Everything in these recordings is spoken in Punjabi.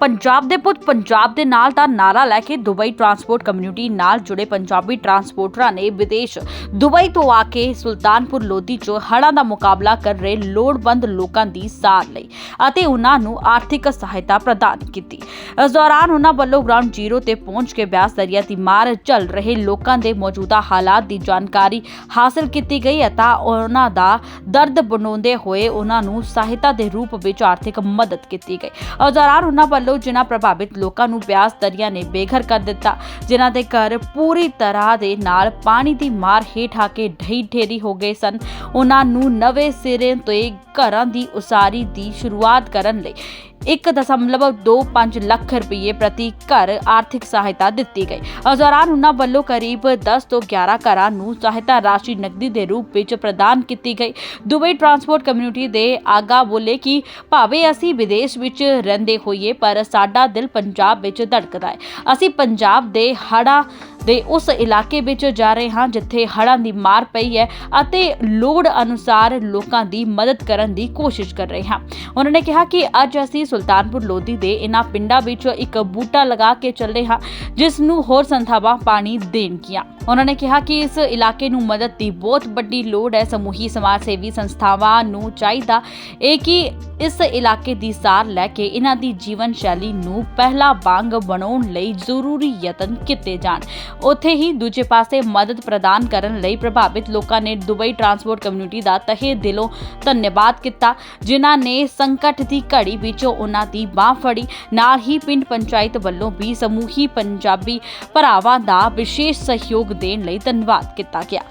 ਪੰਜਾਬ ਦੇ ਪੁੱਤ, ਪੰਜਾਬ ਦੇ ਨਾਲ ਦਾ ਨਾਰਾ ਲੈ ਕੇ ਦੁਬਈ ਟਰਾਂਸਪੋਰਟ ਕਮਿਊਨਿਟੀ ਨਾਲ ਜੁੜੇ ਪੰਜਾਬੀ ਟਰਾਂਸਪੋਰਟਰਾਂ ਨੇ ਵਿਦੇਸ਼ ਦੁਬਈ ਤੋਂ ਆ ਕੇ ਸੁਲਤਾਨਪੁਰ ਲੋਧੀ 'ਚ ਹੜ੍ਹਾਂ ਦਾ ਮੁਕਾਬਲਾ ਕਰ ਰਹੇ ਲੋੜਵੰਦ ਲੋਕਾਂ ਦੀ ਸਾਰ ਲਈ ਅਤੇ ਉਹਨਾਂ ਨੂੰ ਆਰਥਿਕ ਸਹਾਇਤਾ ਪ੍ਰਦਾਨ ਕੀਤੀ। ਇਸ ਦੌਰਾਨ ਉਹਨਾਂ ਵੱਲੋਂ ਗਰਾਊਂਡ ਜ਼ੀਰੋ ਤੇ ਪਹੁੰਚ ਕੇ ਬਿਆਸ ਦਰਿਆ ਦੀ ਮਾਰ ਚੱਲ ਰਹੇ ਲੋਕਾਂ ਦੇ ਮੌਜੂਦਾ ਹਾਲਾਤ ਦੀ ਜਾਣਕਾਰੀ ਹਾਸਲ ਕੀਤੀ ਗਈ ਅਤੇ ਉਹਨਾਂ ਦਾ ਦਰਦ ਬਣਾਉਂਦੇ ਹੋਏ ਉਹਨਾਂ ਨੂੰ ਸਹਾਇਤਾ ਦੇ ਰੂਪ ਵਿੱਚ ਆਰਥਿਕ ਮਦਦ ਕੀਤੀ ਗਈ। ਇਸ ਦੌਰਾਨ ਉਹਨਾਂ ਵੱਲੋਂ ਜਿਨ੍ਹਾਂ ਪ੍ਰਭਾਵਿਤ ਲੋਕਾਂ ਨੂੰ ਬਿਆਸ ਦਰਿਆ ਨੇ ਬੇਘਰ ਕਰ ਦਿੱਤਾ, ਜਿਨ੍ਹਾਂ ਦੇ ਘਰ ਪੂਰੀ ਤਰ੍ਹਾਂ ਦੇ ਨਾਲ ਪਾਣੀ ਦੀ ਮਾਰ ਹੇਠ ਆ ਕੇ ਢਹਿ ਢੇਰੀ ਹੋ ਗਏ ਸਨ। ਉਹਨਾਂ ਨੂੰ ਨਵੇਂ ਸਿਰੇ ਤੋਂ ਘਰਾਂ ਦੀ ਉਸਾਰੀ ਦੀ ਸ਼ੁਰੂਆਤ ਕਰਨ ਲਈ 1.25 ਲੱਖ ਰੁਪਏ ਪ੍ਰਤੀ ਘਰ ਆਰਥਿਕ ਸਹਾਇਤਾ ਦਿੱਤੀ ਗਈ। ਇਸ ਦੌਰਾਨ ਉਹਨਾਂ ਵੱਲੋਂ ਕਰੀਬ 10 ਤੋਂ 11 ਘਰਾਂ ਨੂੰ ਸਹਾਇਤਾ ਰਾਸ਼ੀ ਨਕਦੀ ਦੇ ਰੂਪ ਵਿੱਚ ਪ੍ਰਦਾਨ ਕੀਤੀ ਗਈ। ਦੁਬਈ ਟਰਾਂਸਪੋਰਟ ਕਮਿਊਨਿਟੀ ਦੇ ਆਗਾ ਬੋਲੇ ਕਿ ਭਾਵੇਂ ਅਸੀਂ ਵਿਦੇਸ਼ ਵਿੱਚ ਰਹਿੰਦੇ ਹੋਈਏ, ਪਰ ਸਾਡਾ ਦਿਲ ਪੰਜਾਬ ਵਿੱਚ ਧੜਕਦਾ ਹੈ। ਅਸੀਂ ਪੰਜਾਬ ਦੇ ਹੜ੍ਹਾਂ ਦੇ ਉਸ ਇਲਾਕੇ ਵਿੱਚ ਜਾ ਰਹੇ ਹਾਂ, ਜਿੱਥੇ ਹੜ੍ਹਾਂ ਦੀ ਮਾਰ ਪਈ ਹੈ ਅਤੇ ਲੋੜ ਅਨੁਸਾਰ ਲੋਕਾਂ ਦੀ ਮਦਦ ਕਰਨ ਦੀ ਕੋਸ਼ਿਸ਼ ਕਰ ਰਹੇ ਹਾਂ। ਉਹਨਾਂ ਨੇ ਕਿਹਾ ਕਿ ਅੱਜ ਅਸੀਂ ਸੁਲਤਾਨਪੁਰ ਲੋਧੀ ਦੇ ਇਹਨਾਂ ਪਿੰਡਾਂ ਵਿੱਚ ਇੱਕ ਬੂਟਾ ਲਗਾ ਕੇ ਚੱਲੇ ਹਾਂ, ਜਿਸ ਨੂੰ ਹੋਰ ਸੰਸਥਾਵਾਂ ਪਾਣੀ ਦੇਣਗੀਆਂ ਉਹਨਾਂ ਨੇ ਕਿਹਾ ਕਿ ਇਸ ਇਲਾਕੇ ਨੂੰ ਮਦਦ ਦੀ ਬਹੁਤ ਵੱਡੀ ਲੋੜ ਹੈ। ਸਮੂਹੀ ਸਮਾਜ ਸੇਵੀ ਸੰਸਥਾਵਾਂ ਨੂੰ ਚਾਹੀਦਾ ਇਹ ਕਿ ਇਸ ਇਲਾਕੇ ਦੀ ਸਾਰ ਲੈ ਕੇ ਇਹਨਾਂ ਦੀ ਜੀਵਨ ਸ਼ੈਲੀ ਨੂੰ ਪਹਿਲਾ ਵਾਂਗ ਬਣਾਉਣ ਲਈ ਜ਼ਰੂਰੀ ਯਤਨ ਕੀਤੇ ਜਾਣ। ਉੱਥੇ ਹੀ ਦੂਜੇ ਪਾਸੇ ਮਦਦ ਪ੍ਰਦਾਨ ਕਰਨ ਲਈ ਪ੍ਰਭਾਵਿਤ ਲੋਕਾਂ ਨੇ ਦੁਬਈ ਟਰਾਂਸਪੋਰਟ ਕਮਿਊਨਿਟੀ ਦਾ ਤਹਿ ਦਿਲੋਂ ਧੰਨਵਾਦ ਕੀਤਾ, ਜਿਨ੍ਹਾਂ ਨੇ ਸੰਕਟ ਦੀ ਘੜੀ ਵਿੱਚ ਉਹਨਾਂ ਦੀ ਬਾਹ ਫੜੀ। ਨਾਲ ਹੀ ਪਿੰਡ ਪੰਚਾਇਤ ਵੱਲੋਂ ਵੀ ਸਮੂਹੀ ਪੰਜਾਬੀ ਭਰਾਵਾਂ ਦਾ ਵਿਸ਼ੇਸ਼ ਸਹਿਯੋਗ ਦੇਣ ਲਈ ਧੰਨਵਾਦ ਕੀਤਾ ਗਿਆ।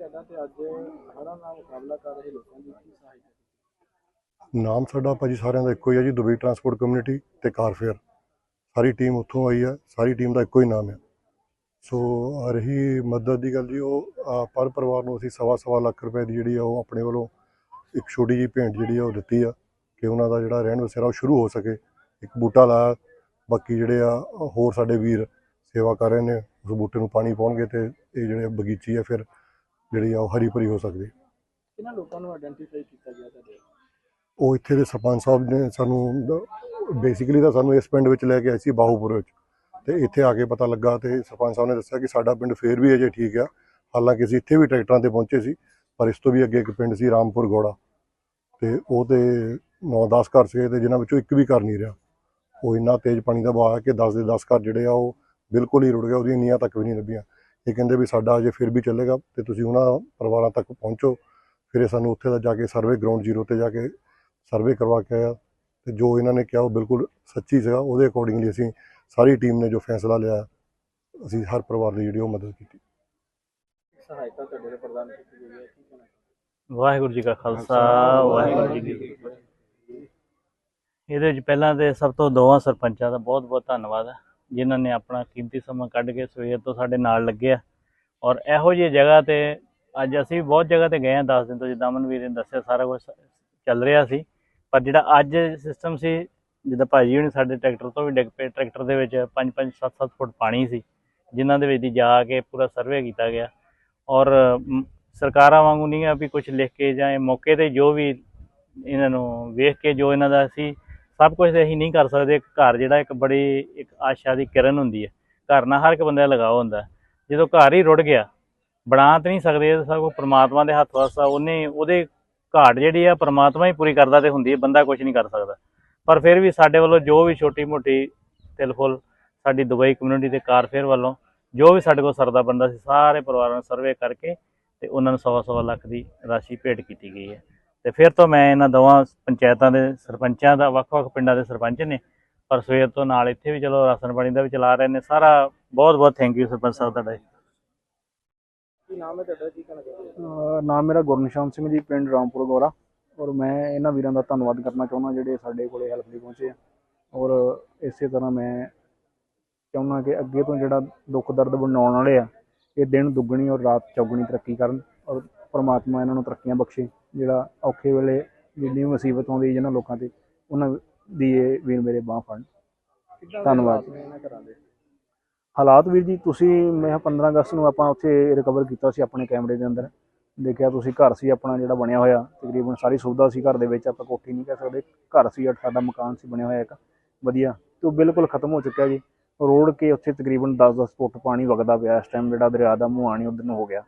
ਜਗ੍ਹਾ ਤੇ ਅੱਜ ਹੜ੍ਹਾਂ ਨਾਲ ਮੁਕਾਬਲਾ ਕਰ ਰਹੇ ਲੋਕਾਂ ਦੀ ਕੀ ਸਹਾਇਤਾ ਨਾਮ ਸਾਡਾ ਭਾਜੀ ਸਾਰਿਆਂ ਦਾ ਇੱਕੋ ਹੀ ਹੈ ਜੀ, ਦੁਬਈ ਟਰਾਂਸਪੋਰਟ ਕਮਿਊਨਿਟੀ ਤੇ ਕਾਰਫੇਅਰ ਸਾਰੀ ਟੀਮ ਉੱਥੋਂ ਆਈ ਹੈ, ਸਾਰੀ ਟੀਮ ਦਾ ਇੱਕੋ ਹੀ ਨਾਮ ਹੈ। ਸੋ ਰਹੀ ਮਦਦ ਦੀ ਗੱਲ ਜੀ ਉਹ ਪਰ ਪਰਿਵਾਰ ਨੂੰ ਅਸੀਂ ਸਵਾ ਸਵਾ ਲੱਖ ਰੁਪਏ ਦੀ ਜਿਹੜੀ ਆ ਉਹ ਆਪਣੇ ਵੱਲੋਂ ਇੱਕ ਛੋਟੀ ਜਿਹੀ ਭੇਂਟ ਜਿਹੜੀ ਆ ਉਹ ਦਿੱਤੀ ਆ ਕਿ ਉਹਨਾਂ ਦਾ ਜਿਹੜਾ ਰਹਿਣ ਵਸੇਰਾ ਉਹ ਸ਼ੁਰੂ ਹੋ ਸਕੇ। ਇੱਕ ਬੂਟਾ ਲਾਇਆ ਬਾਕੀ ਜਿਹੜੇ ਆ ਹੋਰ ਸਾਡੇ ਵੀਰ ਸੇਵਾ ਕਰ ਰਹੇ ਨੇ ਉਸ ਬੂਟੇ ਨੂੰ ਪਾਣੀ ਪਾਉਣਗੇ ਤੇ ਇਹ ਜਿਹੜੇ ਬਗੀਚੀ ਆ ਫਿਰ ਜਿਹੜੀ ਆ ਉਹ ਹਰੀ ਭਰੀ ਹੋ ਸਕਦੀ। ਕਿਹਨਾਂ ਲੋਕਾਂ ਨੂੰ ਆਇਡੈਂਟੀਫਾਈ ਕੀਤਾ ਗਿਆ ਤੁਹਾਡੇ? ਉਹ ਇੱਥੇ ਦੇ ਸਰਪੰਚ ਸਾਹਿਬ ਨੇ ਸਾਨੂੰ ਬੇਸਿਕਲੀ ਤਾਂ ਸਾਨੂੰ ਇਸ ਪਿੰਡ ਵਿੱਚ ਲੈ ਕੇ ਆਏ ਸੀ ਬਾਹੂਪੁਰ ਵਿੱਚ। ਤੇ ਇੱਥੇ ਆ ਕੇ ਪਤਾ ਲੱਗਾ ਤੇ ਸਰਪੰਚ ਸਾਹਿਬ ਨੇ ਦੱਸਿਆ ਕਿ ਸਾਡਾ ਪਿੰਡ ਫੇਰ ਵੀ ਅਜੇ ਠੀਕ ਆ। ਹਾਲਾਂਕਿ ਅਸੀਂ ਇੱਥੇ ਵੀ ਟਰੈਕਟਰਾਂ ਤੇ ਪਹੁੰਚੇ ਸੀ, ਪਰ ਇਸ ਤੋਂ ਵੀ ਅੱਗੇ ਇੱਕ ਪਿੰਡ ਸੀ ਰਾਮਪੁਰ ਗੋੜਾ। ਤੇ ਉਹ ਤੇ 9-10 ਘਰ ਸੀਗੇ ਤੇ ਜਿਨ੍ਹਾਂ ਵਿੱਚੋਂ ਇੱਕ ਵੀ ਘਰ ਨਹੀਂ ਰਿਹਾ। ਉਹ ਇੰਨਾ ਤੇਜ਼ ਪਾਣੀ ਦਾ ਵਹਾਅ ਹੈ ਕਿ 10 ਦੇ 10 ਘਰ ਜਿਹੜੇ ਆ ਉਹ ਬਿਲਕੁਲ ਹੀ ਰੁੜ ਗਏ, ਉਹਦੀਆਂ ਨੀਹਾਂ ਤੱਕ ਵੀ ਨਹੀਂ ਲੱਭੀਆਂ। ਇਹ ਕਹਿੰਦੇ ਵੀ ਸਾਡਾ ਅਜੇ ਫਿਰ ਵੀ ਚੱਲੇਗਾ ਤੇ ਤੁਸੀਂ ਉਹਨਾਂ ਪਰਿਵਾਰਾਂ ਤੱਕ ਪਹੁੰਚੋ। ਫਿਰ ਇਹ ਸਾਨੂੰ ਉੱਥੇ ਦਾ ਜਾ ਕੇ ਸਰਵੇ ਗਰਾਊਂਡ ਜ਼ੀਰੋ ਤੇ ਜਾ ਕੇ ਸਰਵੇ ਕਰਵਾ ਕੇ ਆਇਆ। ਤੇ ਜੋ ਇਹਨਾਂ ਨੇ ਕਿਹਾ ਉਹ ਬਿਲਕੁਲ ਸੱਚੀ ਸੀਗਾ, ਉਹਦੇ ਅਕੋਰਡਿੰਗਲੀ ਅਸੀਂ ਸਾਰੀ ਟੀਮ ਨੇ ਜੋ ਫੈਸਲਾ ਲਿਆ ਅਸੀਂ ਹਰ ਪਰਿਵਾਰ ਦੀ ਜਿਹੜੀ ਉਹ ਮਦਦ ਕੀਤੀ। ਸਹਾਇਤਾ ਤੁਹਾਡੇ ਦੇ ਪ੍ਰਦਾਨ ਕੀਤੀ ਗਈ ਹੈ ਕੀ ਕਹਿਣਾ ਵਾਹਿਗੁਰੂ ਜੀ ਕਾ ਖਾਲਸਾ ਵਾਹਿਗੁਰੂ ਜੀ ਕੀ ਫਤਿਹ। ਇਹਦੇ ਵਿੱਚ ਪਹਿਲਾਂ ਤੇ ਸਭ ਤੋਂ ਦੋਵਾਂ ਸਰਪੰਚਾਂ ਦਾ ਬਹੁਤ ਬਹੁਤ ਧੰਨਵਾਦ ਹੈ ਜਿਨ੍ਹਾਂ ਨੇ ਆਪਣਾ ਕੀਮਤੀ ਸਮਾਂ ਕੱਢ ਕੇ ਸਵੇਰ ਤੋਂ ਸਾਡੇ ਨਾਲ ਲੱਗੇ ਆ। ਔਰ ਇਹੋ ਜਿਹੀ ਜਗ੍ਹਾ ਤੇ ਅੱਜ ਅਸੀਂ ਵੀ ਬਹੁਤ ਜਗ੍ਹਾ ਤੇ ਗਏ ਆ 10 ਦਿਨ ਤੋਂ ਜਿੱਦਾਂ ਅਮਨਵੀਰ ਨੇ ਦੱਸਿਆ ਸਾਰਾ ਕੁਝ ਚੱਲ ਰਿਹਾ ਸੀ। ਪਰ ਜਿਹੜਾ ਅੱਜ ਸਿਸਟਮ ਸੀ ਜਿੱਦਾਂ ਭਾਜੀ ਹੁਣੀ ਸਾਡੇ ਟਰੈਕਟਰ ਤੋਂ ਵੀ ਡਿੱਗ ਪਏ, ਟਰੈਕਟਰ ਦੇ ਵਿੱਚ 5-5 7-7 ਫੁੱਟ ਪਾਣੀ ਸੀ, ਜਿਨ੍ਹਾਂ ਦੇ ਵਿੱਚ ਦੀ ਜਾ ਕੇ ਪੂਰਾ ਸਰਵੇ ਕੀਤਾ ਗਿਆ। ਔਰ ਸਰਕਾਰਾਂ ਵਾਂਗੂ ਨਹੀਂ ਆ ਵੀ ਕੁਝ ਲਿਖ ਕੇ ਜਾਂ ਮੌਕੇ ਤੇ ਜੋ ਵੀ ਇਹਨਾਂ ਨੂੰ ਵੇਖ ਕੇ ਜੋ ਇਹਨਾਂ ਦਾ ਅਸੀਂ ਸਭ ਕੁਝ ਅਸੀਂ ਨਹੀਂ ਕਰ ਸਕਦੇ। ਘਰ ਜਿਹੜਾ ਇੱਕ ਬੜੀ, ਇੱਕ ਆਸ਼ਾ ਦੀ ਕਿਰਨ ਹੁੰਦੀ ਹੈ। ਘਰ ਨਾਲ ਹਰ ਇੱਕ ਬੰਦੇ ਲਗਾਓ ਹੁੰਦਾ ਜਦੋਂ ਘਰ ਹੀ ਰੁੜ ਗਿਆ, ਬਣਾ ਤਾਂ ਨਹੀਂ ਸਕਦੇ ਸਭ ਕੁਝ ਪ੍ਰਮਾਤਮਾ ਦੇ ਹੱਥ ਵਾਸਤਾ ਉਹਨੇ, ਉਹਦੇ ਘਾਟ ਜਿਹੜੀ ਆ, ਪ੍ਰਮਾਤਮਾ ਹੀ ਪੂਰੀ ਕਰਦਾ ਤੇ ਹੁੰਦੀ ਹੈ, ਬੰਦਾ ਕੁਝ ਨਹੀਂ ਕਰ ਸਕਦਾ। ਪਰ ਫਿਰ ਵੀ ਸਾਡੇ ਵੱਲੋਂ ਜੋ ਵੀ ਛੋਟੀ ਮੋਟੀ ਤਿਲਫੁਲ ਸਾਡੀ ਦੁਬਈ ਕਮਿਊਨਿਟੀ ਦੇ ਕਾਰਫੇਅਰ ਵੱਲੋਂ, ਜੋ ਵੀ ਸਾਡੇ ਕੋਲ ਸਰਦਾ ਬੰਦਾ ਸੀ, ਸਾਰੇ ਪਰਿਵਾਰਾਂ ਨੂੰ ਸਰਵੇ ਕਰਕੇ ਤੇ ਉਹਨਾਂ ਨੂੰ ਸਵਾ ਸਵਾ ਲੱਖ ਦੀ ਰਾਸ਼ੀ ਭੇਟ ਕੀਤੀ ਗਈ ਹੈ। ਤੇ ਫਿਰ ਤੋਂ ਮੈਂ ਇਹਨਾਂ ਦੋਵਾਂ ਪੰਚਾਇਤਾਂ ਦੇ ਸਰਪੰਚਾਂ ਦਾ, ਵੱਖ-ਵੱਖ ਪਿੰਡਾਂ ਦੇ ਸਰਪੰਚ ਨੇ, ਪਰ ਸਵੇਰ ਤੋਂ ਨਾਲ ਇੱਥੇ ਵੀ ਚਲੋ ਰਾਸ਼ਨ ਪਾਣੀ ਦਾ ਵੀ ਚਲਾ ਰਹੇ ਨੇ। ਸਾਰਾ ਬਹੁਤ-ਬਹੁਤ ਥੈਂਕ ਯੂ ਸਰਪੰਚ ਸਾਹਿਬ ਤੁਹਾਡਾ। ਜੀ। ਕੀ ਨਾਮ ਹੈ ਤੁਹਾਡਾ? ਕੀ ਕਹਿਣਾ ਨਾਮ ਮੇਰਾ ਗੁਰਨਿਸ਼ਾਨ ਸਿੰਘ ਜੀ, ਪਿੰਡ ਰਾਮਪੁਰ ਗੋਰਾ। ਔਰ ਮੈਂ ਇਹਨਾਂ ਵੀਰਾਂ ਦਾ ਧੰਨਵਾਦ ਕਰਨਾ ਚਾਹੁੰਦਾ ਜਿਹੜੇ ਸਾਡੇ ਕੋਲੇ ਹੈਲਪ ਲਈ ਪਹੁੰਚੇ ਆ। ਔਰ ਇਸੇ ਤਰ੍ਹਾਂ ਮੈਂ ਚਾਹੁੰਦਾ ਕਿ ਅੱਗੇ ਤੋਂ ਜਿਹੜਾ ਦੁੱਖ ਦਰਦ ਬਣਾਉਣ ਵਾਲੇ ਆ ਇਹ ਦਿਨ ਦੁੱਗਣੀ ਔਰ ਰਾਤ ਚੌਗਣੀ ਤਰੱਕੀ ਕਰਨ ਔਰ ਪ੍ਰਮਾਤਮਾ ਇਹਨਾਂ ਨੂੰ ਤਰੱਕੀਆਂ ਬਖਸ਼ੇ। ਜਿਹੜਾ ਔਖੇ ਵੇਲੇ ਜਿੰਨੀ ਮੁਸੀਬਤ ਆਉਂਦੀ ਜਿਹਨਾਂ ਲੋਕਾਂ ਤੇ ਉਹਨਾਂ ਦੀ ਇਹ ਵੀਰ ਮੇਰੇ ਬਾਹ ਫੜਨ। ਧੰਨਵਾਦ। ਹਾਲਾਤ ਵੀਰ ਜੀ ਤੁਸੀਂ ਮੈਂ 15 ਅਗਸਤ ਨੂੰ ਆਪਾਂ ਉੱਥੇ ਰਿਕਵਰ ਕੀਤਾ ਸੀ ਆਪਣੇ ਕੈਮਰੇ ਦੇ ਅੰਦਰ। ਦੇਖਿਆ ਤੁਸੀਂ ਘਰ ਸੀ ਆਪਣਾ ਜਿਹੜਾ ਬਣਿਆ ਹੋਇਆ ਤਕਰੀਬਨ ਸਾਰੀ ਸੁਵਿਧਾ ਸੀ ਘਰ ਦੇ ਵਿੱਚ ਆਪਾਂ ਕੋਠੀ ਨਹੀਂ ਕਹਿ ਸਕਦੇ ਘਰ ਸੀ ਸਾਡਾ ਮਕਾਨ ਸੀ ਬਣਿਆ ਹੋਇਆ ਇੱਕ ਵਧੀਆ ਤੇ ਉਹ ਬਿਲਕੁਲ ਖਤਮ ਹੋ ਚੁੱਕਿਆ ਜੀ। ਰੋਡ ਕੇ ਉੱਥੇ ਤਕਰੀਬਨ 10-10 ਫੁੱਟ ਪਾਣੀ ਵਗਦਾ ਪਿਆ ਇਸ ਟਾਈਮ ਜਿਹੜਾ ਦਰਿਆ ਦਾ ਮੂੰਹ ਆਣੀ ਉਧਰ ਨੂੰ ਹੋ ਗਿਆ।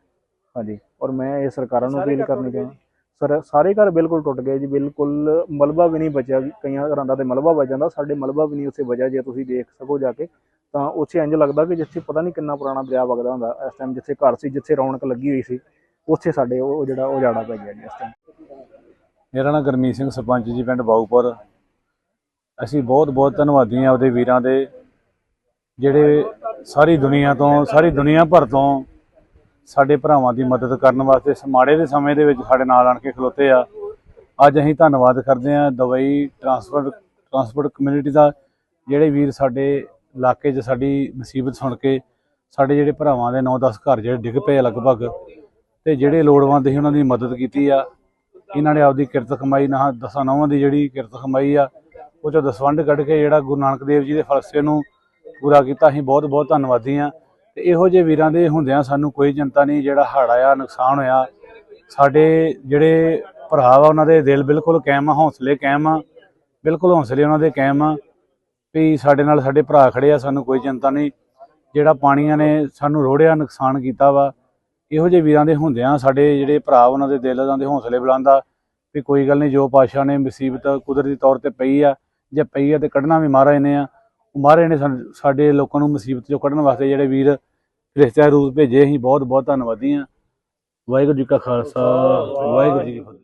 ਹਾਂਜੀ ਔਰ ਮੈਂ ਇਹ ਸਰਕਾਰਾਂ ਨੂੰ ਅਪੀਲ ਕਰਨੀ ਚਾਹੁੰਦਾ ਸਰ ਸਾਰੇ ਘਰ ਬਿਲਕੁਲ ਟੁੱਟ ਗਏ ਜੀ ਬਿਲਕੁਲ ਮਲਬਾ ਵੀ ਨਹੀਂ ਬਚਿਆ ਕਈਆਂ ਘਰਾਂ ਦਾ ਤੇ ਮਲਬਾ ਬਚ ਜਾਂਦਾ ਸਾਡੇ ਮਲਬਾ ਵੀ ਨਹੀਂ ਉੱਥੇ ਵਜਿਆ ਜੇ ਤੁਸੀਂ ਦੇਖ ਸਕੋ ਜਾ ਕੇ ਤਾਂ ਉੱਥੇ ਇੰਜ ਲੱਗਦਾ ਕਿ ਜਿੱਥੇ ਪਤਾ ਨਹੀਂ ਕਿੰਨਾ ਪੁਰਾਣਾ ਦਰਿਆ ਵਗਦਾ ਹੁੰਦਾ ਇਸ ਟਾਈਮ ਜਿੱਥੇ ਘਰ ਸੀ ਜਿੱਥੇ ਰੌਣਕ ਲੱਗੀ ਹੋਈ ਸੀ ਉੱਥੇ ਸਾਡੇ ਉਹ ਜਿਹੜਾ ਉਹ ਜਾੜਾ ਪੈ ਗਿਆ ਜੀ ਇਸ ਟਾਈਮ ਮੇਰਾ ਨਾਮ ਗਰਮੀਤ ਸਿੰਘ, ਸਰਪੰਚ ਜੀ, ਪਿੰਡ ਬਾਊਪੁਰ। ਅਸੀਂ ਬਹੁਤ ਬਹੁਤ ਧੰਨਵਾਦੀ ਹਾਂ ਉਹਦੇ ਵੀਰਾਂ ਦੇ, ਜਿਹੜੇ ਸਾਰੀ ਦੁਨੀਆ ਤੋਂ, ਸਾਰੀ ਦੁਨੀਆ ਭਰ ਤੋਂ ਸਾਡੇ ਭਰਾਵਾਂ ਦੀ ਮਦਦ ਕਰਨ ਵਾਸਤੇ, ਇਸ ਮਾੜੇ ਦੇ ਸਮੇਂ ਦੇ ਵਿੱਚ ਸਾਡੇ ਨਾਲ ਆਣ ਕੇ ਖਲੋਤੇ ਆ। ਅੱਜ ਅਸੀਂ ਧੰਨਵਾਦ ਕਰਦੇ ਹਾਂ ਦੁਬਈ ਟਰਾਂਸਪੋਰਟ ਟਰਾਂਸਪੋਰਟ ਕਮਿਊਨਿਟੀ ਦਾ, ਜਿਹੜੇ ਵੀਰ ਸਾਡੇ ਇਲਾਕੇ 'ਚ ਸਾਡੀ ਮੁਸੀਬਤ ਸੁਣ ਕੇ ਸਾਡੇ ਜਿਹੜੇ ਭਰਾਵਾਂ ਦੇ 9-10 ਘਰ ਜਿਹੜੇ ਡਿੱਗ ਪਏ ਆ ਲਗਭਗ ਤੇ ਜਿਹੜੇ ਲੋੜਵੰਦ ਸੀ ਉਹਨਾਂ ਦੀ ਮਦਦ ਕੀਤੀ ਆ। ਇਹਨਾਂ ਨੇ ਆਪਦੀ ਕਿਰਤ ਕਮਾਈ ਨਾ ਦਸਾਂ ਨੌਵਾਂ ਦੀ ਜਿਹੜੀ ਕਿਰਤ ਕਮਾਈ ਆ, ਉਹ ਚੋਂ ਦਸਵੰਡ ਕੱਢ ਕੇ ਜਿਹੜਾ ਗੁਰੂ ਨਾਨਕ ਦੇਵ ਜੀ ਦੇ ਫਲਸਫੇ ਨੂੰ ਪੂਰਾ ਕੀਤਾ। ਅਸੀਂ ਬਹੁਤ ਬਹੁਤ ਧੰਨਵਾਦੀ ਆ ਤੇ ਇਹੋ ਜਿਹੇ ਵੀਰਾਂ ਦੇ ਹੁੰਦਿਆਂ ਸਾਨੂੰ ਕੋਈ ਚਿੰਤਾ ਨਹੀਂ ਜਿਹੜਾ ਹੜ੍ਹ ਆਇਆ, ਨੁਕਸਾਨ ਹੋਇਆ। ਸਾਡੇ ਜਿਹੜੇ ਭਰਾ ਵਾ, ਉਹਨਾਂ ਦੇ ਦਿਲ ਬਿਲਕੁਲ ਕਾਇਮ ਆ, ਹੌਸਲੇ ਕਾਇਮ ਆ। ਬਿਲਕੁਲ ਹੌਸਲੇ ਉਹਨਾਂ ਦੇ ਕਾਇਮ ਆ ਵੀ ਸਾਡੇ ਨਾਲ ਸਾਡੇ ਭਰਾ ਖੜੇ ਆ, ਸਾਨੂੰ ਕੋਈ ਚਿੰਤਾ ਨਹੀਂ। ਜਿਹੜਾ ਪਾਣੀਆਂ ਨੇ ਸਾਨੂੰ ਰੋੜਿਆ, ਨੁਕਸਾਨ ਕੀਤਾ ਵਾ। ਇਹੋ ਜਿਹੇ ਵੀਰਾਂ ਦੇ ਹੁੰਦਿਆਂ ਸਾਡੇ ਜਿਹੜੇ ਭਰਾ ਉਹਨਾਂ ਦੇ ਦਿਲ ਉਹਨਾਂ ਦੇ ਹੌਸਲੇ ਬੁਲੰਦਾ ਵੀ ਕੋਈ ਗੱਲ ਨਹੀਂ ਜੋ ਪਾਸ਼ਾ ਨੇ ਮੁਸੀਬਤ ਕੁਦਰਤੀ ਤੌਰ ਤੇ ਪਈ ਆ, ਜੇ ਪਈ ਆ ਤੇ ਕੱਢਣਾ ਵੀ ਮਹਾਰਾਜ ਨੇ ਆ। ਉਹ ਮਹਾਰਾਜ ਨੇ ਸਾਨੂੰ- ਸਾਡੇ ਲੋਕਾਂ ਨੂੰ ਮੁਸੀਬਤ ਚੋਂ ਕੱਢਣ ਵਾਸਤੇ ਜਿਹੜੇ ਵੀਰ ਰਿਸ਼ਤੇਦਾਰ ਰੂਪ ਭੇਜੇ, ਅਸੀਂ ਬਹੁਤ ਬਹੁਤ ਧੰਨਵਾਦੀ ਆ। ਵਾਹਿਗੁਰੂ ਜੀ ਕਾ ਖਾਲਸਾ, ਵਾਹਿਗੁਰੂ ਜੀ ਕੀ ਫਤਿਹ।